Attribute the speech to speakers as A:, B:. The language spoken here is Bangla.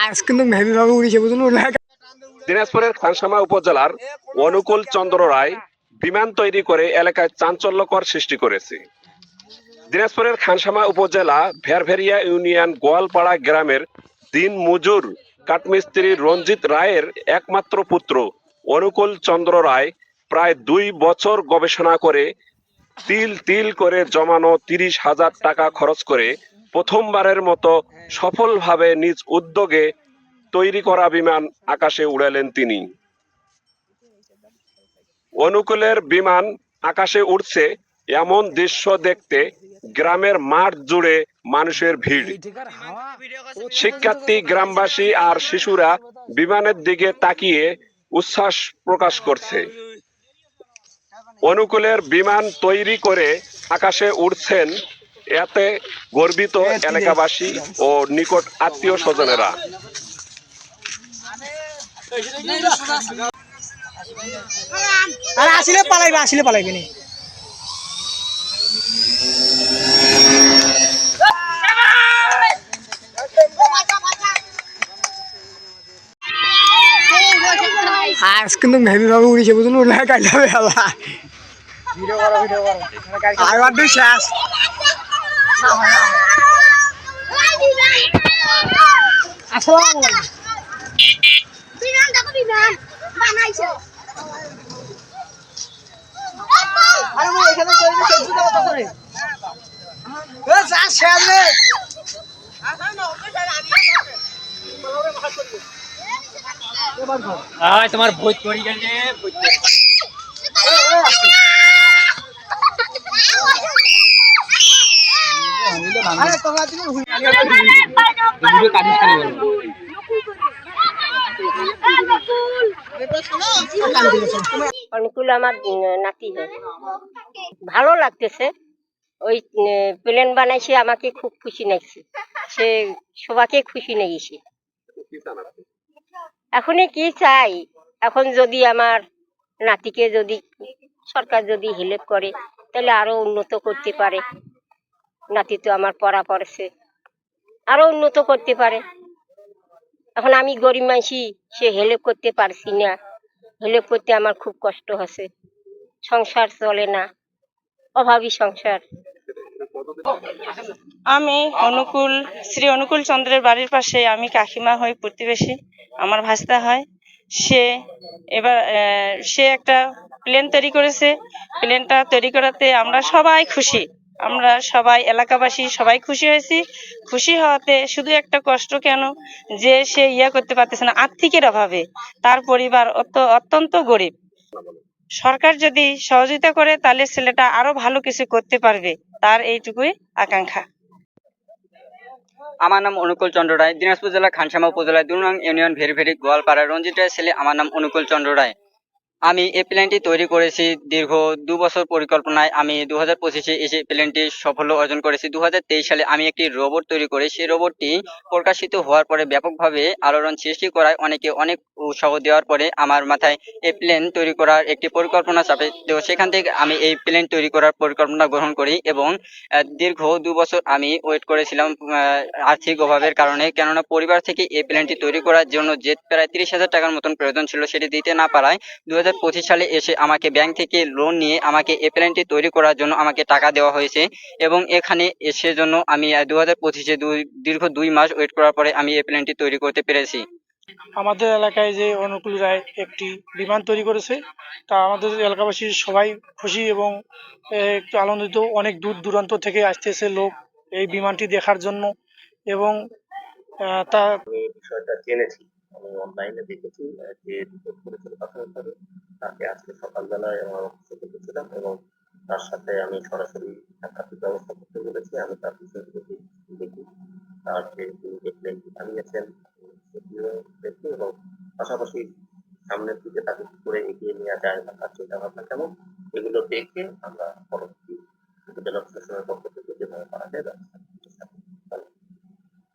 A: আজ কিন্তু হেভি ভাবে উড়িছে বুঝুন
B: দিনাজপুরের খানসামা উপজেলার অনুকূল চন্দ্র রায় বিমান তৈরি করে এলাকায় চাঞ্চল্যকর সৃষ্টি করেছে। দিনাজপুরের খানসামা উপজেলা ভেরভেরিয়া ইউনিয়ন গোয়ালপাড়া গ্রামের দিন মজুর কাঠমিস্ত্রি রঞ্জিত রায়ের একমাত্র পুত্র অনুকূল চন্দ্র রায় প্রায় দুই বছর গবেষণা করে তিল তিল করে জমানো তিরিশ হাজার টাকা খরচ করে প্রথমবারের মতো সফলভাবে নিজ উদ্যোগে তৈরি করা বিমান আকাশে উড়ালেন তিনি। অনুকূলের বিমান আকাশে উঠছে এমন দৃশ্য দেখতে গ্রামের মাঠ জুড়ে মানুষের ভিড়। শিক্ষার্থী গ্রামবাসী আর শিশুরা বিমানের দিকে তাকিয়ে উচ্ছ্বাস প্রকাশ করছে। অনুকূলের বিমান তৈরি করে আকাশে উঠছেন এতে গর্বিত এলাকাবাসী ও নিকট আত্মীয় স্বজনেরা।
A: আর আসলে পালাইবে আসলে পালাইবে নি। আজ কিন্তু উড়িছে কাটলে হবে আর শেষ।
C: তোমার বই করি গেলে
A: আরে
D: অনুকূল আমার নাতি হয়। ভালো লাগতেছে। ওই প্লেন বানাইছে আমাকে খুব খুশি লাগছে। সে সবাকে খুশি লেগেছে। এখনই কি চাই? এখন যদি আমার নাতিকে যদি সরকার যদি হেল্প করে তাহলে আরও উন্নত করতে পারে। নাতি তো আমার পড়া পড়েছে। আরও উন্নত করতে পারে। এখন আমি গরিব মানুষই সে হেল্প করতে পারছি না। হেল্প করতে আমার খুব কষ্ট হচ্ছে। সংসার চলে না। অভাবী সংসার।
E: আমি অনুকূল, শ্রী অনুকূল চন্দ্রের বাড়ির পাশে আমি কাকিমা হই, প্রতিবেশী। আমার ভাস্তা হয়। সে এবার সে একটা প্লেন তৈরি করেছে। প্লেনটা তৈরি করাতে আমরা সবাই খুশি। আমরা সবাই, এলাকাবাসী সবাই খুশি হয়েছি। খুশি হওয়াতে শুধু একটা কষ্ট কেন? যে সে ইয়া করতে পারতেছে না আর্থিকের অভাবে। তার পরিবার অত্যন্ত গরিব। সরকার যদি সহযোগিতা করে, তাহলে ছেলেটা আরও ভালো কিছু করতে পারবে। তার এইটুকুই আকাঙ্ক্ষা।
C: আমার নাম অনুকূল চন্দ্র রায়। দিনাজপুর জেলা খানসামা উপজেলায় নং ইউনিয়ন ভেরি ভেরি গোয়ালপাড়া রঞ্জিত ছেলে। আমার নাম অনুকূল চন্দ্র রায়। আমি এই প্ল্যানটি তৈরি করেছি দীর্ঘ দু বছর পরিকল্পনায়। আমি দু হাজার পঁচিশে এসে প্ল্যানটি সাফল্য অর্জন করেছি। দু হাজার তেইশ সালে আমি একটি রোবট তৈরি করি। সেই রোবটটি প্রকাশিত হওয়ার পরে ব্যাপকভাবে আলোড়ন সৃষ্টি করায় অনেকে অনেক উৎসাহ দেওয়ার পরে আমার মাথায় এই প্লেন তৈরি করার একটি পরিকল্পনা চাপে। তো সেখান থেকে আমি এই প্লেন তৈরি করার পরিকল্পনা গ্রহণ করি এবং দীর্ঘ দু বছর আমি ওয়েট করেছিলাম আর্থিক অভাবের কারণে। কেননা পরিবার থেকে এই প্লেনটি তৈরি করার জন্য যে প্রায় তিরিশ হাজার টাকার মতন প্রয়োজন ছিল। সেটি দিতে না পারায় দু হাজার পঁচিশ সালে এসে আমাকে ব্যাংক থেকে লোন নিয়ে আমাকে এই প্লেনটি তৈরি করার জন্য আমাকে টাকা দেওয়া হয়েছে এবং এখানে এসে জন্য আমি দু হাজার পঁচিশে দুই দীর্ঘ দুই মাস ওয়েট করার পরে আমি এই প্লেনটি তৈরি করতে পেরেছি।
F: আমাদের এলাকায় যে অনুকূল রায় একটি বিমান তৈরি করেছে তা আমাদের এলাকাবাসী সবাই খুশি এবং একটু আনন্দিত। অনেক দূর দূরান্ত থেকে আসতেছে লোক এই বিমানটি দেখার জন্য এবং তা
G: বিষয়টা জেনেছি। আমি অনলাইনে দেখেছি যে রিপোর্ট করেছিল প্রাথমিকভাবে তাকে আজকে সকালবেলায় আমার অফিসে দেখেছিলাম এবং তার সাথে আমি সরাসরি সাক্ষাতের ব্যবস্থা করতে বলেছি। আমি তার বিষয়টি দেখি দেখি। তার যে প্লেনটি বানিয়েছেন সেটিও দেখি এবং পাশাপাশি সামনের দিকে তাকে কি করে এগিয়ে নেওয়া যায় বা তার চিন্তা ভাবনা কেমন, এগুলো দেখে আমরা পরবর্তী উপজেলা প্রশাসনের পক্ষ থেকে যেভাবে করা যায় ব্যবস্থা